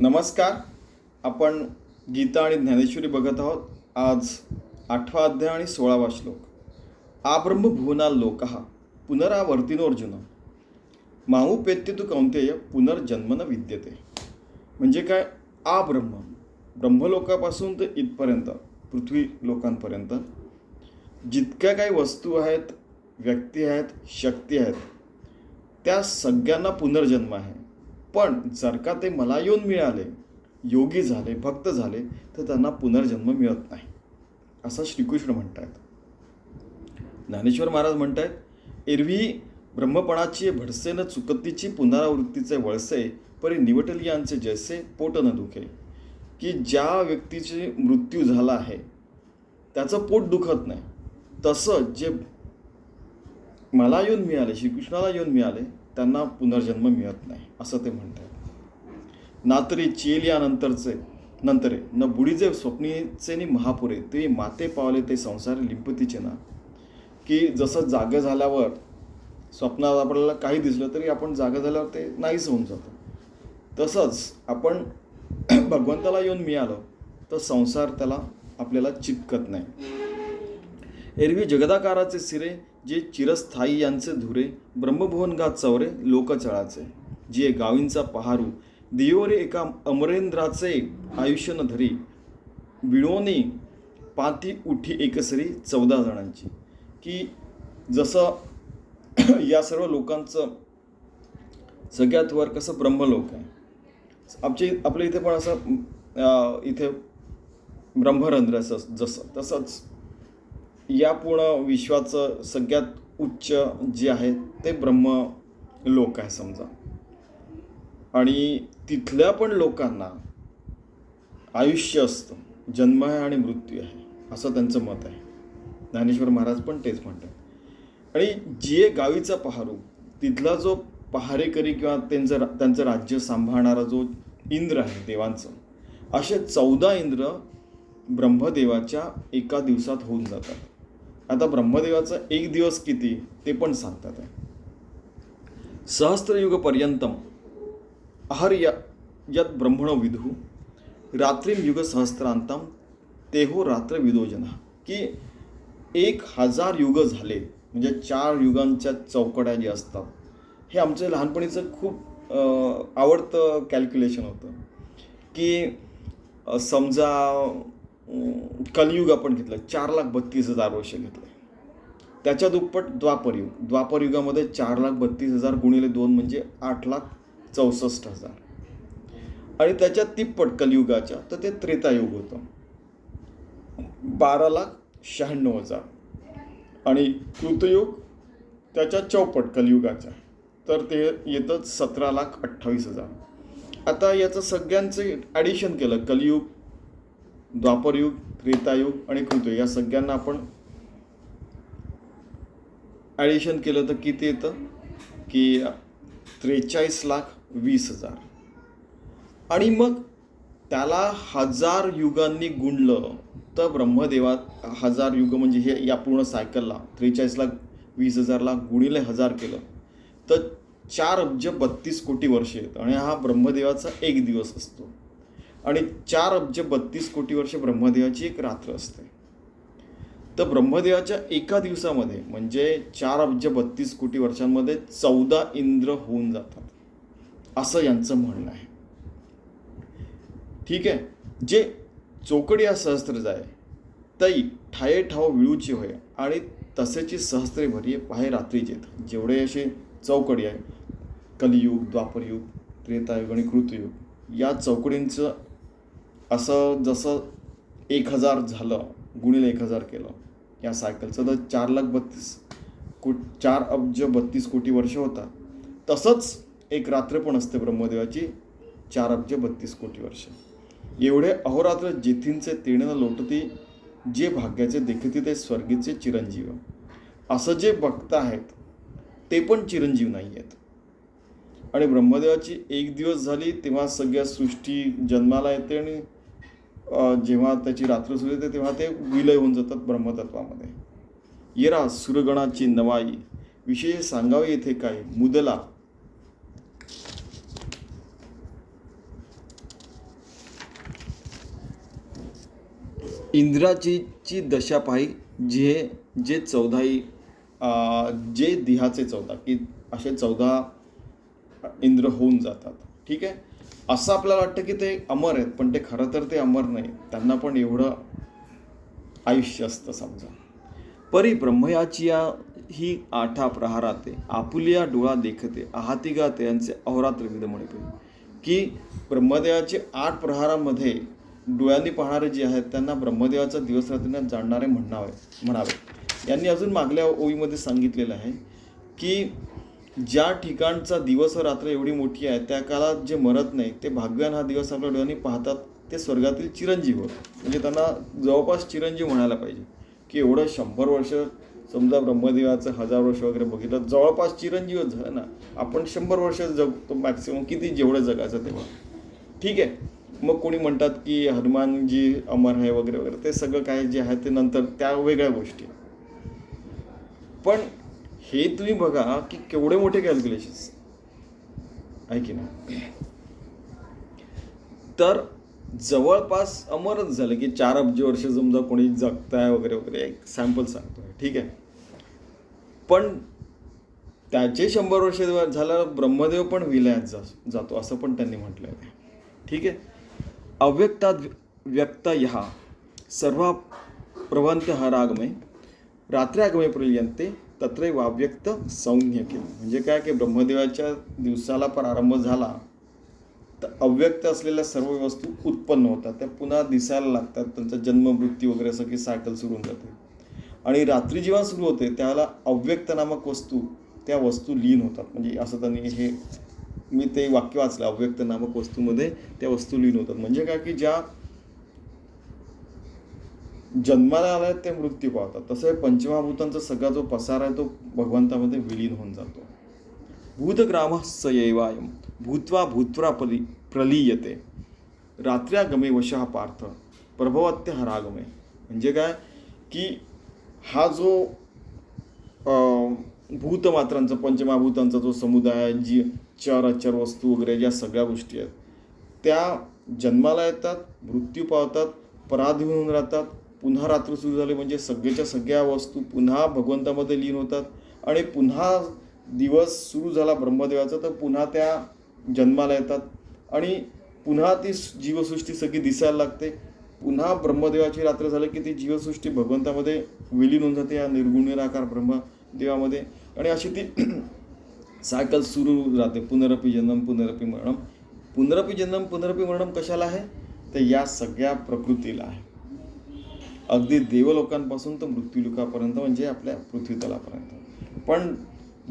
नमस्कार. आपण गीता आणि ज्ञानेश्वरी बघत आहोत. आज आठवा अध्याय आणि सोळावा श्लोक. आब्रह्म भुवना लोक पुनरावर्तिनोर्जुन माऊपेत्य तू कौंतेय पुनर्जन्मन विद्यते. म्हणजे काय? आब्रह्म. ब्रह्मलोकापासून ते इथपर्यंत पृथ्वी लोकांपर्यंत. जितक्या काही वस्तू आहेत व्यक्ती आहेत शक्ती आहेत त्या सगळ्यांना पुनर्जन्म आहे. पण जर का ते मला येऊन मिळाले योगी झाले भक्त झाले तर त्यांना पुनर्जन्म मिळत नाही. असं श्रीकृष्ण म्हणत आहेत ज्ञानेश्वर महाराज म्हणत आहेत एरवी ब्रह्मपणाची भडसे न चुकतीची पुनरावृत्तीचे वळसे परी निवटल यांचे जैसे पोट न दुखे. की ज्या व्यक्तीचे मृत्यू झाला आहे त्याचं पोट दुखत नाही. तसं जे मला येऊन मिळाले श्रीकृष्णाला येऊन मिळाले त्यांना पुनर्जन्म मिळत नाही असं ते म्हणतात. नातरी चेल यानंतरचे नंतरे न बुडीजे स्वप्नीचे नि महापुरे ते माते पावले ते संसार लिंपतीचे ना. की जसं जागं झाल्यावर स्वप्नात आपल्याला काही दिसलं तरी आपण जागं झाल्यावर ते नाहीच होऊन जातं. तसंच आपण भगवंताला येऊन मिळालं तर संसार त्याला आपल्याला चिपकत नाही. एरवी जगदाकाराचे सिरे जे चिरस्थायी यांचे धुरे ब्रह्मभुवन गा चौरे लोकचळाचे. जे गावींचा पहारू दियोरे एका अमरेंद्राचे आयुष्य न धरी विणोनी पाती उठी एकसरी चौदा जणांची. की जसं या सर्व लोकांचं सगळ्यात वर कसं ब्रह्मलोक आहे. आमचे आपल्या इथे पण असं इथे ब्रह्मरंध्र असं जसं तसंच या पूर्ण विश्वाचं सगळ्यात उच्च जे आहे ते ब्रह्म लोक आहे समजा. आणि तिथल्या पण लोकांना आयुष्य असतं जन्म आहे आणि मृत्यू आहे असं त्यांचं मत आहे. ज्ञानेश्वर महाराज पण तेच म्हणतात. आणि जे गावीचा पहारू तिथला जो पहारेकरी किंवा त्यांचं रा- त्यांचं राज्य सांभाळणारा जो इंद्र आहे देवांचं असे चौदा इंद्र ब्रह्मदेवाच्या एका दिवसात होऊन जातात. आता ब्रह्मदेवाचा एक दिवस किती ते पण सांगतात. आहे सहस्त्रयुगपर्यंतम अहर य यत ब्रह्मणो विदु रात्रीम युग सहस्त्रांतम तेहो रात्र विदोजना की एक हजार युग झाले म्हणजे चार युगांच्या चौकड्या ज्या असतात हे आमचं लहानपणीचं खूप आवडतं कॅल्क्युलेशन होतं. की समजा कलियुग आपण घेतलं चार लाख बत्तीस हजार वर्ष घेतलं त्याच्या दुप्पट द्वापरयुग द्वापरयुगामध्ये चार लाख बत्तीस हजार गुणिले दोन म्हणजे आठ लाख चौसष्ट हजार. आणि त्याच्या तिप्पट कलियुगाच्या तर ते त्रेतायुग होतं. बारा लाख शहाण्णव हजार. आणि कृतयुग त्याच्या चौपट कलियुगाच्या तर ते येतं सतरा लाख अठ्ठावीस हजार. आता याचं सगळ्यांचं ॲडिशन केलं कलियुग द्वापरयुग त्रेतायुग आणि कृतयुग या सगळ्यांना आपण ॲडिशन केलं तर किती येतं? की त्रेचाळीस लाख वीस हजार. आणि मग त्याला हजार युगांनी गुणलं तर ब्रह्मदेवा हजार युग म्हणजे हे या पूर्ण सायकलला त्रेचाळीस लाख वीस हजारला गुणिले हजार केलं. तर चार अब्ज बत्तीस कोटी वर्ष येतं. आणि हा ब्रह्मदेवाचा एक दिवस असतो. आणि चार अब्ज बत्तीस कोटी वर्ष ब्रह्मदेवाची एक रात्र असते. तर ब्रह्मदेवाच्या एका दिवसामध्ये म्हणजे चार अब्ज बत्तीस कोटी वर्षांमध्ये चौदा इंद्र होऊन जातात. असं यांचं म्हणणं आहे. ठीक आहे? जे चोकडी सहस्त्र जाय तई ठाये ठाव विळूची होय आणि तसेची सहस्त्रे भरी पाहे रात्रीचे जेवढे असे चौकडी आहे कलियुग द्वापरयुग त्रेतायुग आणि कृतयुग या चौकडींचं असं जसं एक हजार झालं गुणिले एक हजार केलं या सायकलचं तर चार लाख बत्तीस को चार अब्ज बत्तीस कोटी वर्ष होता तसंच एक रात्र पण असते ब्रह्मदेवाची चार अब्ज बत्तीस कोटी वर्ष. एवढे अहोरात्र जेथींचे तिणं लोटती जे भाग्याचे देखती ते स्वर्गीचे चिरंजीव. असं जे भक्त आहेत ते पण चिरंजीव नाही आहेत आणि ब्रह्मदेवाची एक दिवस झाली तेव्हा सगळ्या सृष्टी जन्माला येते आणि जेव्हा त्याची रात्र सुरू होते तेव्हा ते विलय होऊन जातात ब्रह्मतत्वामध्ये. येरा सुरगणाची नवाई विषय सांगावे येथे काय? मुदला. इंद्राची ची दशा पाही जे जे चौदाई जे दिहाचे चौदा की असे चौदा इंद्र होऊन जातात. ठीक आहे? असं आपल्याला वाटतं की ते अमर आहेत पण ते खरं तर ते अमर नाही. त्यांना पण एवढं आयुष्य असतं समजा. परी ब्रह्मयाची या ही आठा प्रहाराते आपुलिया डोळा देखते आहातिगा ते यांचे अहोरात्र विध म्हणते की ब्रह्मदेवाचे आठ प्रहारामध्ये डोळ्यांनी पाहणारे जे आहेत त्यांना ब्रह्मदेवाचा दिवस रात्रीनं जाणणारे म्हणावे म्हणावे. यांनी अजून मागल्या ओळीमध्ये सांगितलेलं आहे की ज्या ठिकाणचा दिवस व रात्र एवढी मोठी आहे त्या काळात जे मरत नाही ते भाग्यवान हा दिवस आपल्या डोळ्यांनी पाहतात ते स्वर्गातील चिरंजीव. म्हणजे त्यांना जवळपास चिरंजीव म्हणायला पाहिजे. की एवढं शंभर वर्ष समजा ब्रह्मदेवाचं हजार वर्ष वगैरे बघितलं जवळपास चिरंजीवच झालं ना आपण शंभर वर्ष जगतो मॅक्सिमम किती जेवढं जगायचं तेव्हा. ठीक आहे? मग कोणी म्हणतात की हनुमानजी अमर आहे वगैरे वगैरे ते सगळं काय जे आहे ते नंतर त्या वेगळ्या गोष्टी. पण हे तुम्ही बघा की केवढे मोठे कॅल्क्युलेशन्स आहे की नाही? तर जवळपास अमरच झालं की चार अब्ज वर्ष समजा कोणी जगताय वगैरे वगैरे एक सॅम्पल सांगतोय ठीक आहे? पण त्याचे शंभर वर्ष झाल्यावर ब्रह्मदेव पण विलयात जा जातो असं पण त्यांनी म्हटलं आहे ठीक आहे? अव्यक्तात व्यक्त ह्या सर्व प्रवंत हा रागमय रात्र्यागमय पर्यंते तत्रैव अव्यक्त सौम्य केलं. म्हणजे काय की ब्रह्मदेवाच्या दिवसाला प्रारंभ झाला तर अव्यक्त असलेल्या सर्व वस्तू उत्पन्न होतात. त्या पुन्हा दिसायला लागतात. त्यांचा जन्म मृत्यू वगैरे सगळी सायकल सुरू होऊन जाते. आणि रात्री जेव्हा सुरू होते त्याला अव्यक्त नामक वस्तू त्या वस्तू लीन होतात. म्हणजे असं त्यांनी हे मी ते वाक्य वाचलं अव्यक्त नामक वस्तूमध्ये त्या वस्तू लीन होतात. म्हणजे काय की ज्या जन्माला आल्या ते मृत्यू पावतात. तसं पंचमहाभूतांचा सगळा जो पसार आहे तो भगवंतामध्ये विलीन होऊन जातो. भूतग्राम सयैवायम भूत्वा भूत्वा प्रली प्रलीयते. रात्र्या गमे वशः पार्थ प्रभवत्य हरागमे. म्हणजे काय? की हा जो भूतमात्रांचा पंचमहाभूतांचा जो समुदाय आहे जी चर अचर वस्तू वगैरे ज्या सगळ्या गोष्टी आहेत त्या जन्माला येतात मृत्यू पावतात पराधीन होऊन राहतात पुन्हा रात्र सुरू झाले म्हणजे सगळ्याच्या सगळ्या वस्तू पुन्हा भगवंतामध्ये लीन होतात. आणि पुन्हा दिवस सुरू झाला ब्रह्मदेवाचा तर पुन्हा त्या जन्माला येतात. आणि पुन्हा ती जीवसृष्टी सगळी दिसायला लागते. पुन्हा ब्रह्मदेवाची रात्र झाली की ती जीवसृष्टी भगवंतामध्ये विलीन होऊन जाते या निर्गुण निराकार ब्रह्मदेवामध्ये. आणि अशी ती सायकल सुरू राहते. पुनरपी जन्म पुनरपी मरणम. पुनरपी जन्म पुनरपी मरणम कशाला आहे? तर या सगळ्या प्रकृतीला आहे. अगदी देवलोकांपासून तर मृत्यूलोकापर्यंत म्हणजे आपल्या पृथ्वीतलापर्यंत. पण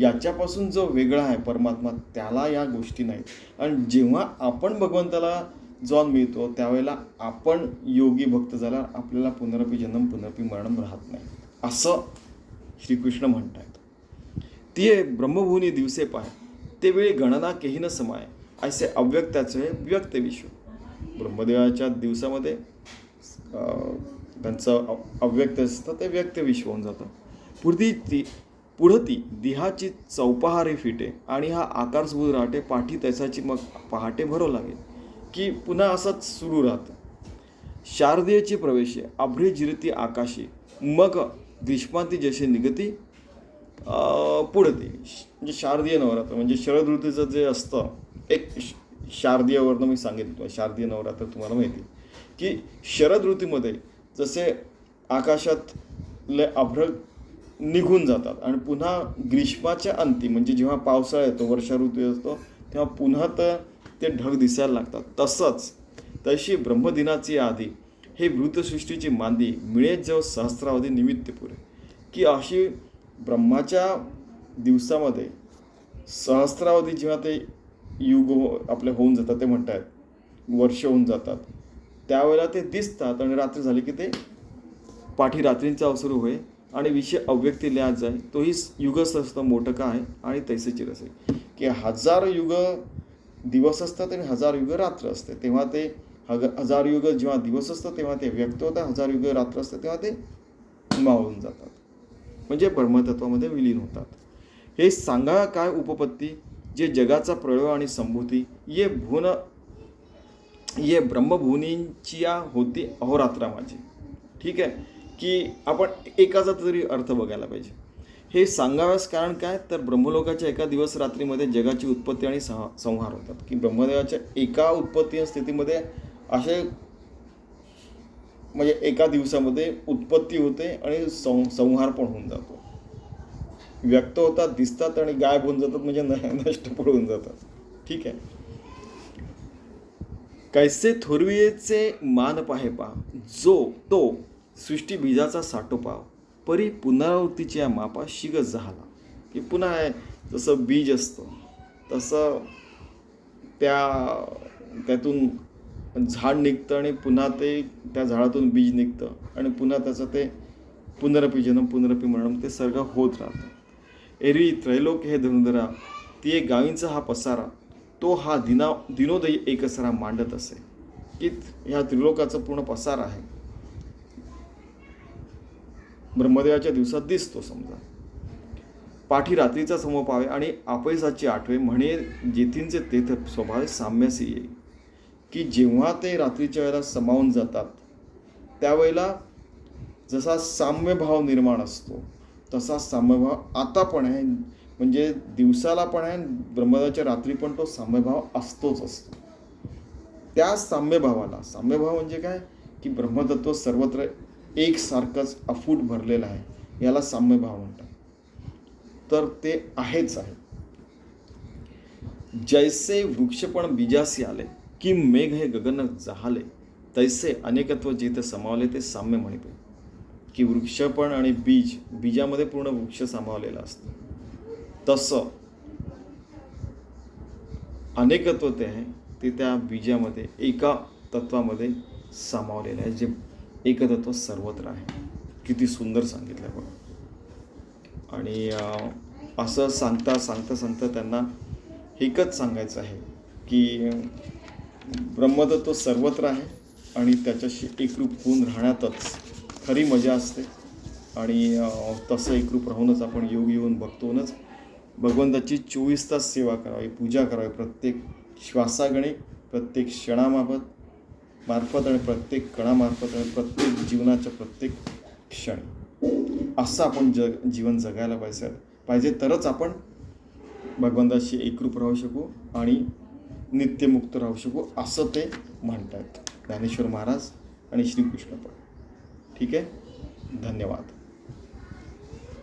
याच्यापासून जो वेगळा आहे परमात्मा त्याला या गोष्टी नाहीत. आणि जेव्हा आपण भगवंताला जाऊन मिळतो त्यावेळेला आपण योगी भक्त झाल्यावर आपल्याला पुनरपी जन्म पुनरपी मरण राहत नाही. असं श्रीकृष्ण म्हणतायत. ते ब्रह्मभूनी दिवसे पाय. ते वेळी गणना केही न समाय. असे अव्यक्ताचे व्यक्त विश्व. ब्रह्मदेवाच्या दिवसामध्ये त्यांचं अव्यक्त असतं ते व्यक्त विश्व होऊन जातं. पुढती ती पुढं ती दिहाची चौपहारी फिटे आणि हा आकार सुरू राहते पाठी तैसाची मग पहाटे भरावं लागेल की पुन्हा असंच सुरू राहतं. शारदीयची प्रवेशे अभ्रे जिरती आकाशी मग ग्रीष्मांती जशी निगती पुढती. म्हणजे शारदीय नवरात्र म्हणजे शरद ऋतूचं जे असतं एक श- मी सांगितलं शारदीय नवरात्र तुम्हाला माहिती की शरद ऋतूमध्ये जसे आकाशात ले निघून जातात आणि पुन्हा ग्रीष्माच्या अंती म्हणजे जेव्हा पावसाळा येतो वर्षा ऋतू असतो तेव्हा पुन्हा तर ते ढग दिसायला लागतात. तसंच तशी ब्रह्मदिनाची आधी हे वृत्तसृष्टीची मांदी मिळेत जव सहस्रावधी निमित्त पुरे. की अशी ब्रह्माच्या दिवसामध्ये सहस्रावधी जेव्हा ते युग हो- आपले होऊन जातात ते म्हणतात वर्ष होऊन जातात त्यावेळेला ते दिसतात आणि रात्री झाली की ते पाठी रात्रींचा अवसर होय. आणि विषय अव्यक्ती लिहात जाय तोही युग सस्त मोठं का आहे आणि तैसेची रसे की हजार युग दिवस असतात आणि हजार युग रात्र असते. तेव्हा ते हग हजार युग जेव्हा दिवस असतं तेव्हा ते व्यक्त होतात. हजार युग रात्र असतं तेव्हा ते मावळून जातात. म्हणजे ब्रह्मतत्वामध्ये विलीन होतात. हे सांगा काय उपपत्ती? जे जगाचा प्रयोग आणि संभूती ये भुवन ये ब्रह्मभुनींची होती अहोरात्रा माझी ठीक आहे? की आपण एकाचा तरी अर्थ बघायला पाहिजे. हे सांगाव्यास कारण काय? तर ब्रह्मलोकाच्या एका दिवस रात्रीमध्ये जगाची उत्पत्ती आणि सं संहार होतात. की ब्रह्मदेवाच्या एका उत्पत्ती आणि स्थितीमध्ये असे म्हणजे एका दिवसामध्ये उत्पत्ती होते आणि सं संहार पण होऊन जातो. व्यक्त होतात दिसतात आणि गायब होऊन जातात म्हणजे न- नष्ट पण होऊन जातात. ठीक आहे? कैसे थोरवियेचे मान पाहे पा. जो तो सृष्टी बीजाचा साठोपाव परी पुनरावृत्तीची या मापा शिगत झाला. की पुन्हा जसं बीज असतं तसं त्या त्यातून झाड निघतं आणि पुन्हा ते त्या झाडातून बीज निघतं आणि पुन्हा त्याचं ते पुनरपी जनम पुनरपी मरणम ते सर्ग होत राहतं. एरवी त्रैलोक हे धनुधरा ती एक गावींचा हा पसारा तो हा दिना दिनोदयी एकसरा मांडत असे. की ह्या त्रिलोकाचा पूर्ण पसार आहे. ब्रह्मदेवाच्या दिवसात दिसतो समजा. पाठी रात्रीचा समोपावे आणि आपैसाची आठवे म्हणे जेथींचे तेथ स्वभाव साम्यासी येईल की जेव्हा ते रात्रीच्या वेळेला समावून जातात त्यावेळेला जसा साम्यभाव निर्माण असतो तसा साम्यभाव आता पण आहे. म्हणजे दिवसाला पण आहे ब्रह्मदेवाच्या रात्री पण तो साम्यभाव असतोच असतो. त्या साम्यभावाला साम्यभाव म्हणजे काय? की ब्रह्मतत्व सर्वत्र एकसारखंच अफूट भरलेलं आहे. याला साम्यभाव म्हणतात. तर ते आहेच आहे. जैसे वृक्षपण बीजासी आले की मेघ हे गगन जहाले तैसे अनेकत्व जिथे समावले ते साम्य म्हणते की वृक्षपण आणि बीज बीजामध्ये पूर्ण वृक्ष सामावलेला असतं. तसं अनेकत्व ते आहे ते त्या बीजामध्ये एका तत्वामध्ये सामावलेलं आहे जे एकतत्व सर्वत्र आहे. किती सुंदर सांगितलं आहे बघा. आणि असं सांगता सांगता सांगता त्यांना एकच सांगायचं आहे की ब्रह्मतत्व सर्वत्र आहे आणि त्याच्याशी एकरूप होऊन राहण्यातच खरी मजा असते. आणि तसं एकरूप राहूनच आपण योग येऊन बघतोनच भगवंताची चोवीस तास सेवा करावी पूजा करावी. प्रत्येक श्वासागणे प्रत्येक क्षणामार्फत मार्फत आणि प्रत्येक कणामार्फत आणि प्रत्येक जीवनाच्या प्रत्येक क्षण. असं आपण जग जीवन जगायला पाहिजे. पाहिजे तरच आपण भगवंताशी एकरूप राहू शकू आणि नित्यमुक्त राहू शकू असं ते म्हणतात ज्ञानेश्वर महाराज आणि श्रीकृष्ण पण. ठीक आहे? धन्यवाद.